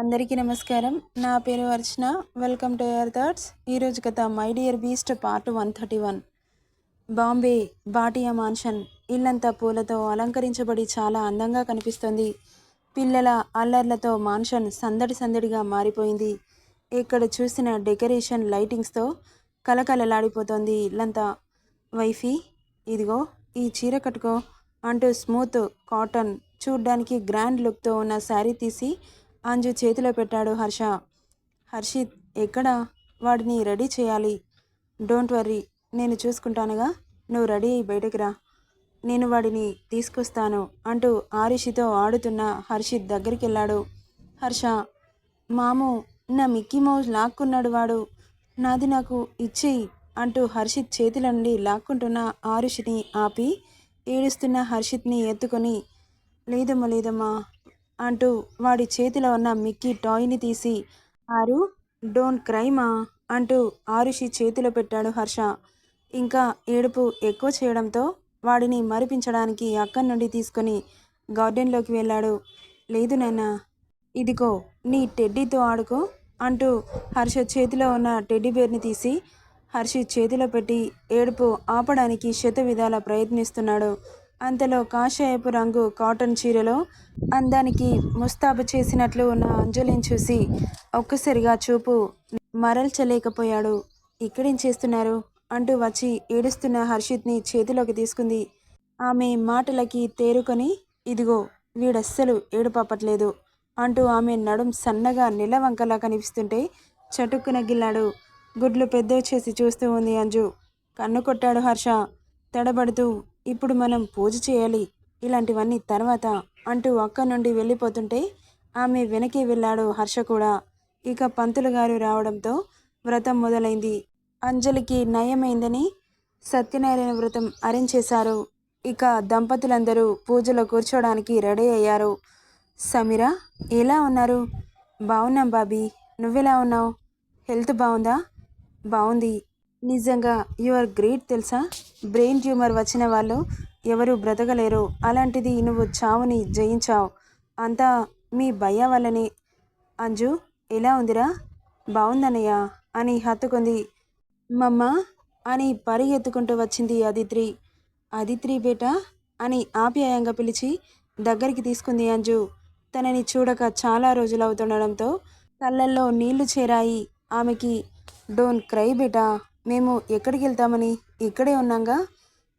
అందరికీ నమస్కారం. నా పేరు Archana. Welcome to Air Thoughts ఈరోజు కథ My Dear Beast part one thirty one Bombay Bhatia mansion ఇల్లంతా పూలతో అలంకరించబడి చాలా అందంగా కనిపిస్తుంది. పిల్లల అల్లర్లతో మాన్షన్ సందడి సందడిగా మారిపోయింది. ఎక్కడ చూసిన డెకరేషన్ లైటింగ్స్తో కలకలలాడిపోతోంది ఇల్లంతా. వైఫీ ఇదిగో ఈ చీర కట్టుకో అంటూ స్మూత్ కాటన్ చూడ్డానికి గ్రాండ్ లుక్తో ఉన్న శారీ తీసి అంజు చేతిలో పెట్టాడు హర్ష. హర్షిత్ ఎక్కడ? వాడిని రెడీ చేయాలి. డోంట్ వర్రీ నేను చూసుకుంటానుగా. నువ్వు రెడీ అయ్యి బయటకు రా. నేను వాడిని తీసుకొస్తాను అంటూ ఆరుషితో ఆడుతున్న హర్షిత్ దగ్గరికి వెళ్ళాడు. హర్ష మాము నా మిక్కీ మౌజ్ లాక్కున్నాడు వాడు. నాది నాకు ఇచ్చేయి అంటూ హర్షిత్ చేతుల నుండి లాక్కుంటున్న ఆరుషిని ఆపి ఏడుస్తున్న హర్షిత్ని ఎత్తుకొని లేదమ్మా లేదమ్మా అంటూ వాడి చేతిలో ఉన్న మిక్కీ టాయ్ని తీసి ఆరు డోంట్ క్రైమా అంటూ ఆరుషి చేతిలో పెట్టాడు హర్ష. ఇంకా ఏడుపు ఎక్కువ చేయడంతో వాడిని మరిపించడానికి అక్కడి నుండి తీసుకొని గార్డెన్లోకి వెళ్ళాడు. లేదు నాన్న ఇదిగో నీ టెడ్డీతో ఆడుకో అంటూ హర్ష చేతిలో ఉన్న టెడ్డీ బేర్ని తీసి హర్షి చేతిలో పెట్టి ఏడుపు ఆపడానికి శత విధాల ప్రయత్నిస్తున్నాడు. అంతలో కాషాయపు రంగు కాటన్ చీరలో అందానికి ముస్తాబు చేసినట్లు ఉన్న అంజలిని చూసి ఒక్కసారిగా చూపు మరల్చలేకపోయాడు. ఇక్కడేం చేస్తున్నారు? అంటూ వచ్చి ఏడుస్తున్న హర్షిత్ని చేతిలోకి తీసుకుంది. ఆమె మాటలకి తేరుకొని ఇదిగో వీడస్సలు ఏడుపాపట్లేదు అంటూ ఆమె నడుం సన్నగా నిలవంకలా కనిపిస్తుంటే చటుక్కున గిల్లాడు. గుడ్లు పెద్దవి చేసి చూస్తూ ఉంది అంజు. కన్ను కొట్టాడు హర్ష. తడబడుతూ ఇప్పుడు మనం పూజ చేయాలి ఇలాంటివన్నీ తర్వాత అంటూ అక్క నుండి వెళ్ళిపోతుంటే ఆమె వెనకే వెళ్ళాడు హర్ష కూడా. ఇక పంతులు గారు రావడంతో వ్రతం మొదలైంది. అంజలికి నయమైందని సత్యనారాయణ వ్రతం అరేంజ్ చేశారు ఇక దంపతులందరూ పూజలో కూర్చోడానికి రెడీ అయ్యారు. సమీరా ఎలా ఉన్నారు? బాగున్నాం బాబీ. నువ్వెలా ఉన్నావు? హెల్త్ బాగుందా? బాగుంది. నిజంగా యు ఆర్ గ్రేట్ తెలుసా? బ్రెయిన్ ట్యూమర్ వచ్చిన వాళ్ళు ఎవరు బ్రతకలేరు. అలాంటిది నువ్వు చావుని జయించావు. అంతా మీ భయ వల్లనే. అంజు ఎలా ఉందిరా? బాగుందనయ్య అని హత్తుకుంది. మమ్మ అని పరిగెత్తుకుంటూ వచ్చింది అదిత్రి. అదిత్రి బేట అని ఆప్యాయంగా పిలిచి దగ్గరికి తీసుకుంది అంజు. తనని చూడక చాలా రోజులు అవుతుండడంతో కళ్ళల్లో నీళ్ళు చేరాయి. ఆమెకి డోంట్ క్రై బేటా. మేము ఎక్కడికి వెళ్తామని? ఇక్కడే ఉన్నాగా?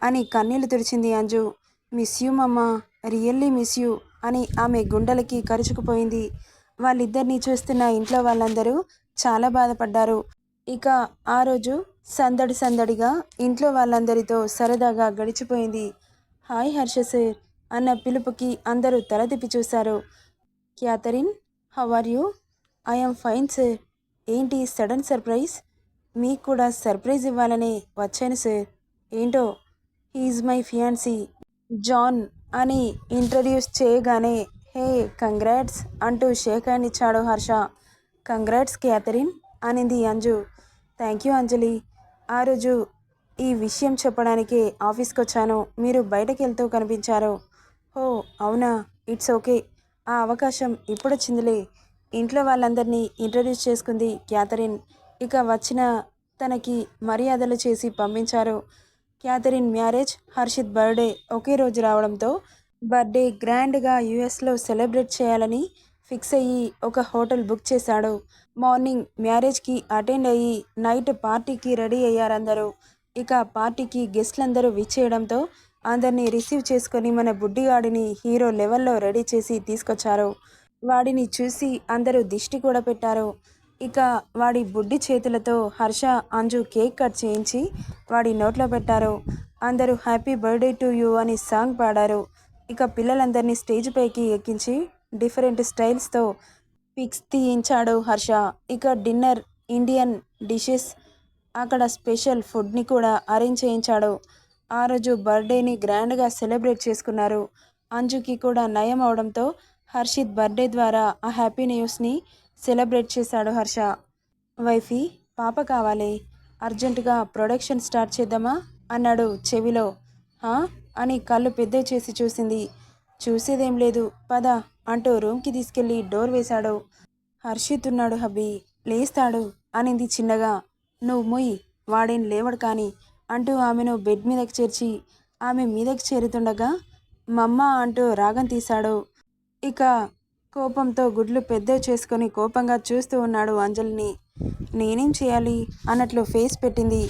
అని కన్నీళ్ళు తుడిచింది Anju. Miss you mama really miss you అని ఆమె గుండెలకి కరుచుకుపోయింది. వాళ్ళిద్దరినీ చూస్తున్న ఇంట్లో వాళ్ళందరూ చాలా బాధపడ్డారు. ఇక ఆ రోజు సందడి సందడిగా ఇంట్లో వాళ్ళందరితో సరదాగా గడిచిపోయింది. హాయ్ హర్ష సార్ అన్న పిలుపుకి అందరూ తల తిప్పి చూశారు. Catherine how are you? I'm fine sir. ఏంటి సడన్ సర్ప్రైజ్? మీకు కూడా సర్ప్రైజ్ ఇవ్వాలని వచ్చాను సార్ ఏంటో? హీఈ్ మై ఫియాన్సీ జాన్ అని ఇంట్రడ్యూస్ చేయగానే హే కంగ్రాట్స్ అంటూ షేక్ హ్యాండ్ ఇచ్చాడు హర్ష. కంగ్రాట్స్ క్యాథరిన్ అనింది అంజు. థ్యాంక్ యూ అంజలి. ఆ రోజు ఈ విషయం చెప్పడానికి ఆఫీస్కి వచ్చాను మీరు బయటకు వెళ్తూ కనిపించారు. ఓ అవునా? ఇట్స్ ఓకే ఆ అవకాశం ఇప్పుడొచ్చిందిలే. ఇంట్లో వాళ్ళందరినీ ఇంట్రడ్యూస్ చేసుకుంది క్యాథరిన్ ఇక వచ్చిన తనకి మర్యాదలు చేసి పంపించారు. క్యాథరిన్ మ్యారేజ్ హర్షిత్ బర్త్డే ఒకే రోజు రావడంతో బర్త్డే గ్రాండ్గా యుఎస్లో సెలబ్రేట్ చేయాలని ఫిక్స్ అయ్యి ఒక హోటల్ బుక్ చేశాడు. మార్నింగ్ మ్యారేజ్కి అటెండ్ అయ్యి నైట్ పార్టీకి రెడీ అయ్యారందరూ. ఇక పార్టీకి గెస్ట్లందరూ విచ్చేయడంతో అందరినీ రిసీవ్ చేసుకొని మన బుడ్డిగాడిని హీరో లెవెల్లో రెడీ చేసి తీసుకొచ్చారు. వాడిని చూసి అందరూ దిష్టి కూడా పెట్టారు. ఇక వాడి బుడ్డి చేతులతో హర్ష అంజు కేక్ కట్ చేయించి వాడి నోట్లో పెట్టారు. అందరూ హ్యాపీ బర్త్డే టు యూ అని సాంగ్ పాడారు. ఇక పిల్లలందరినీ స్టేజ్ పైకి ఎక్కించి డిఫరెంట్ స్టైల్స్తో పిక్స్ తీయించాడు హర్ష. ఇక డిన్నర్ ఇండియన్ డిషెస్ అక్కడ స్పెషల్ ఫుడ్ని కూడా అరేంజ్ చేయించాడు. ఆ రోజు బర్త్డేని గ్రాండ్గా సెలబ్రేట్ చేసుకున్నారు. అంజుకి కూడా నయం అవడంతో హర్షిత్ బర్త్డే ద్వారా ఆ హ్యాపీ న్యూస్ని సెలబ్రేట్ చేశాడు హర్ష. వైఫీ పాప కావాలి. అర్జెంటుగా ప్రొడక్షన్ స్టార్ట్ చేద్దామా? అన్నాడు చెవిలో. "హా?" అని కళ్ళు పెద్ద చేసి చూసింది. చూసేదేం లేదు. పద అంటూ రూమ్కి తీసుకెళ్ళి డోర్ వేశాడు. హర్షిత్ ఉన్నాడు హబ్బీ. లేస్తాడు అనింది చిన్నగా. నువ్వు మొయ్. వాడేం లేవడు కానీ అంటూ ఆమెను బెడ్ మీదకి చేర్చి ఆమె మీదకి చేరుతుండగా మమ్మ అంటూ రాగం తీశాడు. ఇక కోపంతో గుడ్లు పెద్ద చేసుకొని కోపంగా చూస్తూ ఉన్నాడు అంజలిని. నేనేం చేయాలి? అన్నట్లు ఫేస్ పెట్టింది.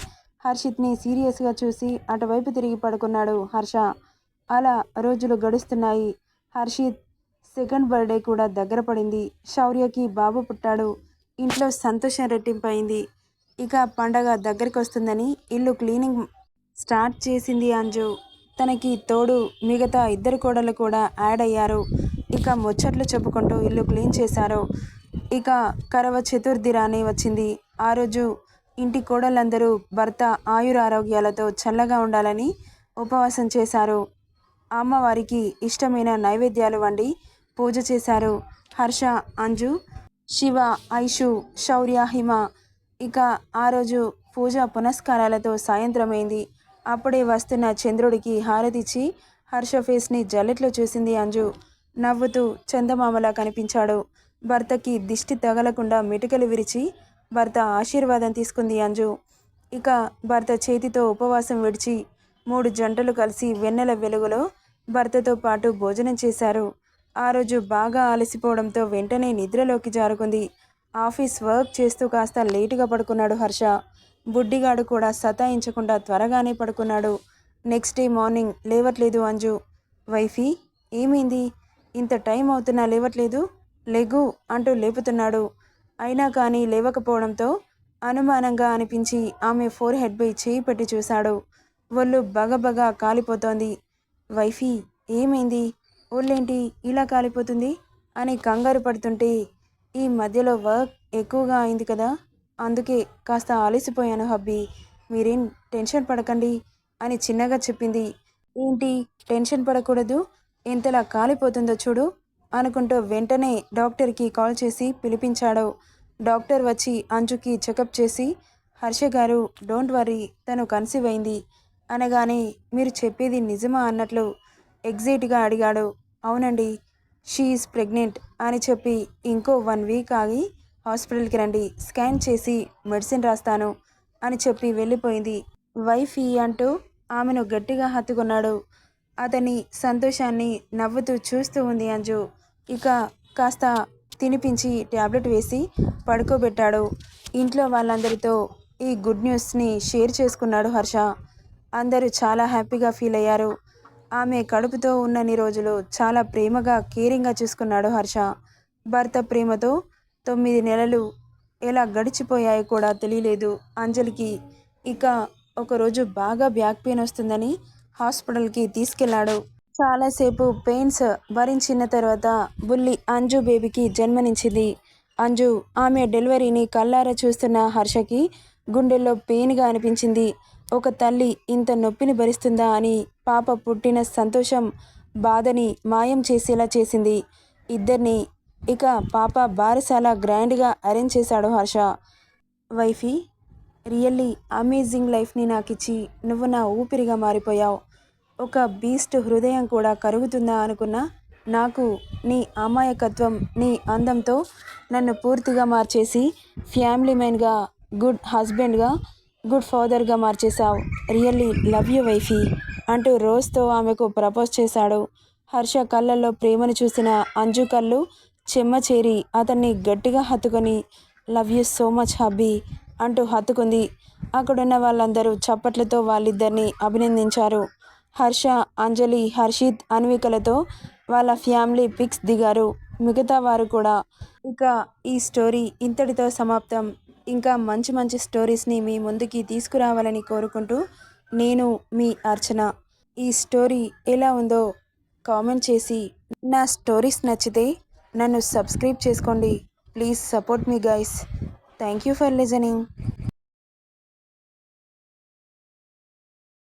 హర్షిత్ని సీరియస్గా చూసి అటువైపు తిరిగి పడుకున్నాడు హర్ష. అలా రోజులు గడుస్తున్నాయి. హర్షిత్ సెకండ్ బర్త్డే కూడా దగ్గర పడింది. శౌర్యకి బాబు పుట్టాడు. ఇంట్లో సంతోషం రెట్టింపైంది. ఇక పండగ దగ్గరికి వస్తుందని ఇల్లు క్లీనింగ్ స్టార్ట్ చేసింది అంజు. తనకి తోడు మిగతా ఇద్దరు కోడలు కూడా యాడ్ అయ్యారు. ఇక ముచ్చట్లు చెప్పుకుంటూ ఇల్లు క్లీన్ చేశారు? ఇక కరవ చతుర్థి రాని వచ్చింది. ఆ రోజు ఇంటి కోడలందరూ భర్త ఆయురారోగ్యాలతో చల్లగా ఉండాలని ఉపవాసం చేశారు. అమ్మవారికి ఇష్టమైన నైవేద్యాలు వండి పూజ చేశారు. హర్ష అంజు శివ ఐషు శౌర్య హిమ. ఇక ఆ రోజు పూజ పునస్కారాలతో సాయంత్రమైంది. అప్పుడే వస్తున్న చంద్రుడికి హారతిచ్చి హర్ష ఫేస్ని జల్లెట్లో చూసింది అంజు. నవ్వుతూ చందమామలా కనిపించాడు. భర్తకి దిష్టి తగలకుండా మెటుకలు విరిచి భర్త ఆశీర్వాదం తీసుకుంది అంజు. ఇక భర్త చేతితో ఉపవాసం విడిచి మూడు జంటలు కలిసి వెన్నెల వెలుగులో భర్తతో పాటు భోజనం చేశారు. ఆ రోజు బాగా అలసిపోవడంతో వెంటనే నిద్రలోకి జారుకుంది. ఆఫీస్ వర్క్ చేస్తూ కాస్త లేటుగా పడుకున్నాడు హర్ష. బుడ్డిగాడు కూడా సతాయించకుండా త్వరగానే పడుకున్నాడు. నెక్స్ట్ డే మార్నింగ్ లేవట్లేదు అంజు. వైఫీ ఏమైంది? ఇంత టైం అవుతున్నా లేవట్లేదు లెగు అంటూ లేపుతున్నాడు. అయినా కానీ లేవకపోవడంతో అనుమానంగా అనిపించి ఆమె ఫోర్ హెడ్పై చేయి పెట్టి చూశాడు. ఒళ్ళు బగబగా కాలిపోతోంది. వైఫీ ఏమైంది? ఒళ్ళేంటి ఇలా కాలిపోతుంది? అని కంగారు పడుతుంటే ఈ మధ్యలో వర్క్ ఎక్కువగా అయింది కదా అందుకే కాస్త ఆలసిపోయాను హబ్బీ. మీరేం టెన్షన్ పడకండి అని చిన్నగా చెప్పింది. ఏంటి టెన్షన్ పడకూడదు? ఇంతలా కాలిపోతుందో చూడు అనుకుంటూ వెంటనే డాక్టర్కి కాల్ చేసి పిలిపించాడు. డాక్టర్ వచ్చి అంజుకి చెకప్ చేసి హర్ష గారు డోంట్ వరీ తను కన్సీవ్ అయింది. అనగానే మీరు చెప్పేది నిజమా అన్నట్లు ఎగ్జైట్గా అడిగాడు. అవునండి షీఈస్ ప్రెగ్నెంట్ అని చెప్పి ఇంకో వన్ వీక్ ఆగి హాస్పిటల్కి రండి స్కాన్ చేసి మెడిసిన్ రాస్తాను అని చెప్పి వెళ్ళిపోయింది. వైఫ్ ఈ అంటూ ఆమెను గట్టిగా హత్తుకున్నాడు. అతని సంతోషాన్ని నవ్వుతూ చూస్తూ ఉంది అంజు. ఇక కాస్త తినిపించి ట్యాబ్లెట్ వేసి పడుకోబెట్టాడు. ఇంట్లో వాళ్ళందరితో ఈ గుడ్ న్యూస్ని షేర్ చేసుకున్నాడు హర్ష. అందరూ చాలా హ్యాపీగా ఫీల్ అయ్యారు. ఆమె కడుపుతో ఉన్నన్ని రోజులు చాలా ప్రేమగా కేరింగ్గా చూసుకున్నాడు హర్ష. భర్త ప్రేమతో తొమ్మిది నెలలు ఎలా గడిచిపోయాయో కూడా తెలియలేదు అంజలికి. ఇక ఒకరోజు బాగా బ్యాక్ పెయిన్ వస్తుందని హాస్పిటల్కి తీసుకెళ్ళాడు. చాలాసేపు పెయిన్స్ భరించిన తర్వాత బుల్లి అంజు బేబీకి జన్మనించింది అంజు ఆమె డెలివరీని కల్లారా చూస్తున్న హర్షకి గుండెల్లో పెయిన్గా అనిపించింది. ఒక తల్లి ఇంత నొప్పిని భరిస్తుందా అని పాప పుట్టిన సంతోషం బాధని మాయం చేసేలా చేసింది. ఇద్దరిని ఇక పాప బారసాల గ్రాండ్గా అరేంజ్ చేశాడు హర్ష. వైఫీ రియల్లీ అమేజింగ్ లైఫ్ని నాకు ఇచ్చి నువ్వు నా ఊపిరిగా మారిపోయావు. ఒక బీస్ట్ హృదయం కూడా కరుగుతుందా అనుకున్నా నాకు నీ అమాయకత్వం నీ అందంతో నన్ను పూర్తిగా మార్చేసి ఫ్యామిలీ మ్యాన్గా గుడ్ హస్బెండ్గా గుడ్ ఫాదర్గా మార్చేశావు. రియల్లీ లవ్ యూ వైఫీ అంటూ రోజ్తో ఆమెకు ప్రపోజ్ చేశాడు. హర్ష కళ్ళల్లో ప్రేమను చూసిన అంజు కళ్ళు చెమ్మ చేరి అతన్ని గట్టిగా హత్తుకొని love you so much hubby అంటూ హత్తుకుంది. అక్కడున్న వాళ్ళందరూ చప్పట్లతో వాళ్ళిద్దరిని అభినందించారు. హర్ష అంజలి హర్షిత్ అన్వికలతో వాళ్ళ ఫ్యామిలీ పిక్స్ దిగారు. మిగతా వారు కూడా ఇక ఈ స్టోరీ ఇంతటితో సమాప్తం. ఇంకా మంచి మంచి స్టోరీస్ని మీ ముందుకి తీసుకురావాలని కోరుకుంటూ నేను మీ అర్చన. ఈ స్టోరీ ఎలా ఉందో కామెంట్ చేసి. నా స్టోరీస్ నచ్చితే నన్ను సబ్స్క్రైబ్ చేసుకోండి. Please support me guys. Thank you for listening.